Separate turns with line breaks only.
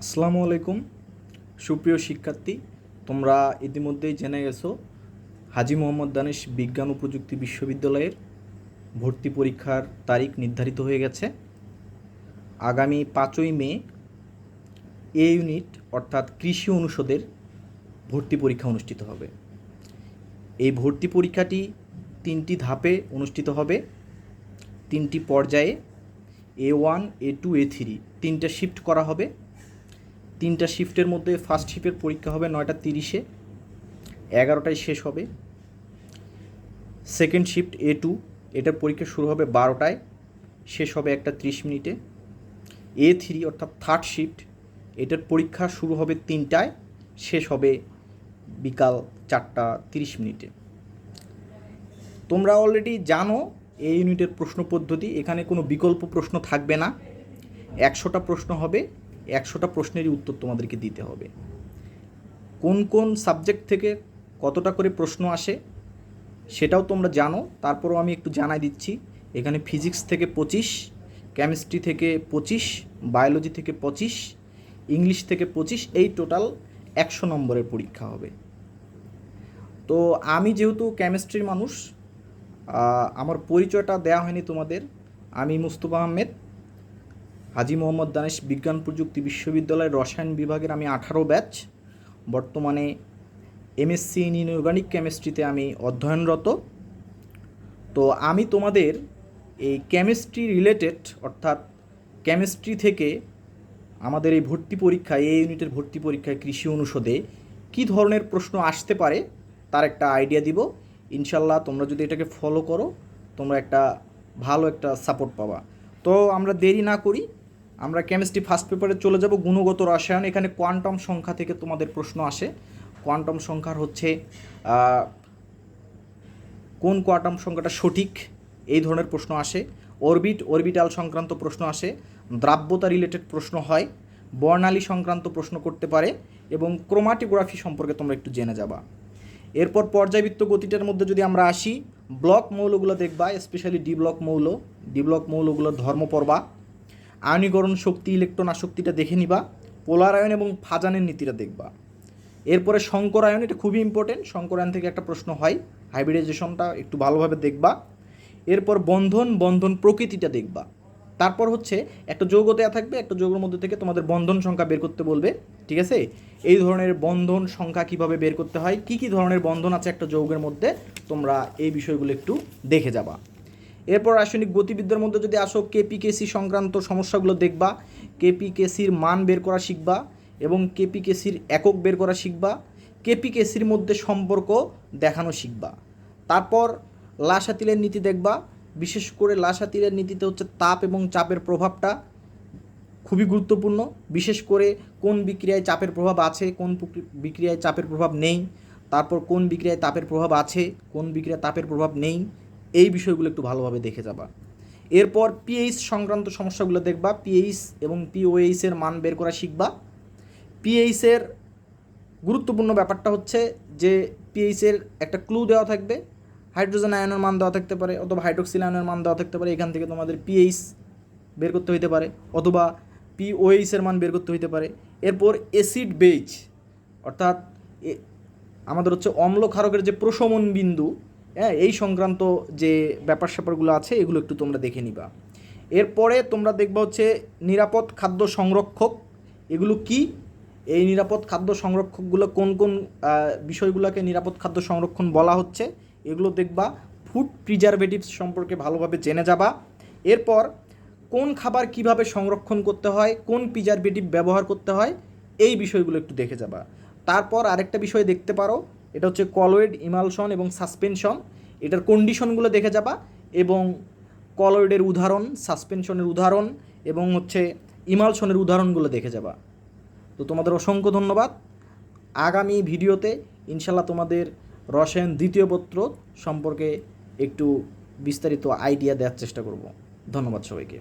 আসসালামু আলাইকুম। সুপ্রিয় শিক্ষার্থী, তোমরা ইতিমধ্যেই জেনে গেছো, হাজি মোহাম্মদ দানিশ বিজ্ঞান ও প্রযুক্তি বিশ্ববিদ্যালয়ের ভর্তি পরীক্ষার তারিখ নির্ধারিত হয়ে গেছে। আগামী পাঁচই মে এ ইউনিট, অর্থাৎ কৃষি অনুষদের ভর্তি পরীক্ষা অনুষ্ঠিত হবে। এই ভর্তি পরীক্ষাটি তিনটি ধাপে অনুষ্ঠিত হবে। তিনটি পর্যায়ে A one, A two, A three তিনটা শিফট করা হবে। তিনটা শিফটের মধ্যে ফার্স্ট শিফটের পরীক্ষা হবে নয়টা তিরিশে, এগারোটায় শেষ হবে। সেকেন্ড শিফট এ টু এটার পরীক্ষা শুরু হবে বারোটায়, শেষ হবে একটা ত্রিশ মিনিটে। এ থ্রি অর্থাৎ থার্ড শিফট এটার পরীক্ষা শুরু হবে তিনটায়, শেষ হবে বিকাল চারটা তিরিশ মিনিটে। তোমরা অলরেডি জানো এই ইউনিটের প্রশ্ন পদ্ধতি, এখানে কোনো বিকল্প প্রশ্ন থাকবে না। একশোটা প্রশ্ন হবে। একশোটা প্রশ্নেরই উত্তর তোমাদেরকে দিতে হবে। কোন কোন সাবজেক্ট থেকে কতটা করে প্রশ্ন আসে সেটাও তোমরা জানো, তারপরও আমি একটু জানাই দিচ্ছি। এখানে ফিজিক্স থেকে পঁচিশ কেমিস্ট্রি থেকে পঁচিশ বায়োলজি থেকে পঁচিশ ইংলিশ থেকে পঁচিশ, এই টোটাল একশো নম্বরের পরীক্ষা হবে। তো আমি যেহেতু কেমিস্ট্রির মানুষ আমার পরিচয়টা দেওয়া হয়নি তোমাদের, আমি মুস্তফা আহমেদ হাজি মোহাম্মদ দানেশ বিজ্ঞান প্রযুক্তি বিশ্ববিদ্যালয়ের রসায়ন বিভাগের আমি আঠারো ব্যাচ। বর্তমানে এমএসসি ইন ইনঅর্গানিক কেমিস্ট্রিতে আমি অধ্যয়নরত। তো আমি তোমাদের এই কেমিস্ট্রি রিলেটেড অর্থাৎ কেমিস্ট্রি থেকে আমাদের এই ভর্তি পরীক্ষায় এই ইউনিটের ভর্তি পরীক্ষায় কৃষি অনুষদে কী ধরনের প্রশ্ন আসতে পারে তার একটা আইডিয়া দিব। ইনশাল্লাহ তোমরা যদি এটাকে ফলো করো, তোমরা একটা ভালো একটা সাপোর্ট পাবা। তো আমরা দেরি না করি আমরা কেমিস্ট্রি ফার্স্ট পেপারে চলে যাব, গুণগত রসায়ন। এখানে কোয়ান্টাম সংখ্যা থেকে তোমাদের প্রশ্ন আসে। কোয়ান্টাম সংখ্যার হচ্ছে কোন কোয়ান্টাম সংখ্যাটা সঠিক? এই ধরনের প্রশ্ন আসে। অরবিট অরবিটাল সংক্রান্ত প্রশ্ন আসে। দ্রাব্যতা রিলেটেড প্রশ্ন হয়। বর্ণালী সংক্রান্ত প্রশ্ন করতে পারে এবং ক্রোমাটোগ্রাফি সম্পর্কে তোমরা একটু জেনে যাবা। এরপর পর্যায়বৃত্ত গতিটার মধ্যে যদি আমরা আসি ব্লক মৌলগুলো দেখবা স্পেশালি ডি ব্লক মৌল। ডি ব্লক মৌলগুলোর ধর্ম পড়বা আয়নীকরণ শক্তি, ইলেকট্রন আসক্তিটা দেখে নিবা পোলার আয়ন এবং ফাজানের নীতিটা দেখবা। এরপরে শঙ্করায়ন এটা খুবই ইম্পর্টেন্ট শঙ্করায়ন থেকে একটা প্রশ্ন হয় হাইব্রিডাইজেশনটা একটু ভালোভাবে দেখবা। এরপর বন্ধন বন্ধন প্রকৃতিটা দেখবা। তারপর হচ্ছে একটা যৌগ দেওয়া থাকবে, একটা যৌগের মধ্যে থেকে তোমাদের বন্ধন সংখ্যা বের করতে বলবে, ঠিক আছে? এই ধরনের বন্ধন সংখ্যা কীভাবে বের করতে হয়, কি কি ধরনের বন্ধন আছে একটা যৌগের মধ্যে, তোমরা এই বিষয়গুলো একটু দেখে যাবা। এরপর রাসায়নিক গতিবিদ্যার মধ্যে যদি আসো কেপিকেসি সংক্রান্ত সমস্যাগুলো দেখবা। কেপিকেসির মান বের করা শিখবা এবং কেপিকেসির একক বের করা শিখবা। কেপিকেসির মধ্যে সম্পর্ক দেখানো শিখবা। তারপর লাসাতিলের নীতি দেখবা। বিশেষ করে লাসাতিলের নীতিতে হচ্ছে তাপ এবং চাপের প্রভাবটা খুবই গুরুত্বপূর্ণ। বিশেষ করে কোন বিক্রিয়ায় চাপের প্রভাব আছে, কোন বিক্রিয়ায় চাপের প্রভাব নেই। তারপর কোন বিক্রিয়ায় তাপের প্রভাব আছে, কোন বিক্রিয়ায় তাপের প্রভাব নেই। এই বিষয়গুলো একটু ভালোভাবে দেখে যাবা। এরপর পিএইচ সংক্রান্ত সমস্যাগুলো দেখবা পিএইচ এবং পিওএইচ এর মান বের করা শিখবা। পিএইচ এর গুরুত্বপূর্ণ ব্যাপারটা হচ্ছে যে পিএইচ এর একটা ক্লু দেওয়া থাকবে হাইড্রোজেন আয়নের মান দেওয়া থাকতে পারে অথবা হাইড্রোক্সিল আয়নের মান দেওয়া থাকতে পারে, এখান থেকে তোমাদের পিএইচ বের করতে হইতে পারে অথবা পিওএইচ এর মান বের করতে হইতে পারে। এরপর অ্যাসিড বেজ অর্থাৎ আমাদের হচ্ছে অম্ল ক্ষারকের যে প্রশমন বিন্দু হ্যাঁ এই সংক্রান্ত যে ব্যাপার স্যাপারগুলো আছে, এগুলো একটু তোমরা দেখে নিবা। এরপরে তোমরা দেখবা হচ্ছে নিরাপদ খাদ্য সংরক্ষক, এগুলো কি? এই নিরাপদ খাদ্য সংরক্ষকগুলো কোন কোন বিষয়গুলোকে নিরাপদ খাদ্য সংরক্ষণ বলা হচ্ছে, এগুলো দেখবা। ফুড প্রিজারভেটিভস সম্পর্কে ভালোভাবে জেনে যাবা। এরপর কোন খাবার কীভাবে সংরক্ষণ করতে হয়, কোন প্রিজারভেটিভ ব্যবহার করতে হয়, এই বিষয়গুলো একটু দেখে যাবা। তারপর আরেকটা বিষয় দেখতে পারো এটা হচ্ছে কলয়েড ইমালশন এবং সাসপেনশন এটার কন্ডিশনগুলো দেখে যাবা এবং কলয়েডের উদাহরণ সাসপেনশনের উদাহরণ এবং হচ্ছে ইমালশনের উদাহরণগুলো দেখে যাবা। তো তোমাদের অসংখ্য ধন্যবাদ। আগামী ভিডিওতে ইনশাল্লাহ তোমাদের রসায়ন দ্বিতীয় পত্র সম্পর্কে একটু বিস্তারিত আইডিয়া দেওয়ার চেষ্টা করব। ধন্যবাদ সবাইকে।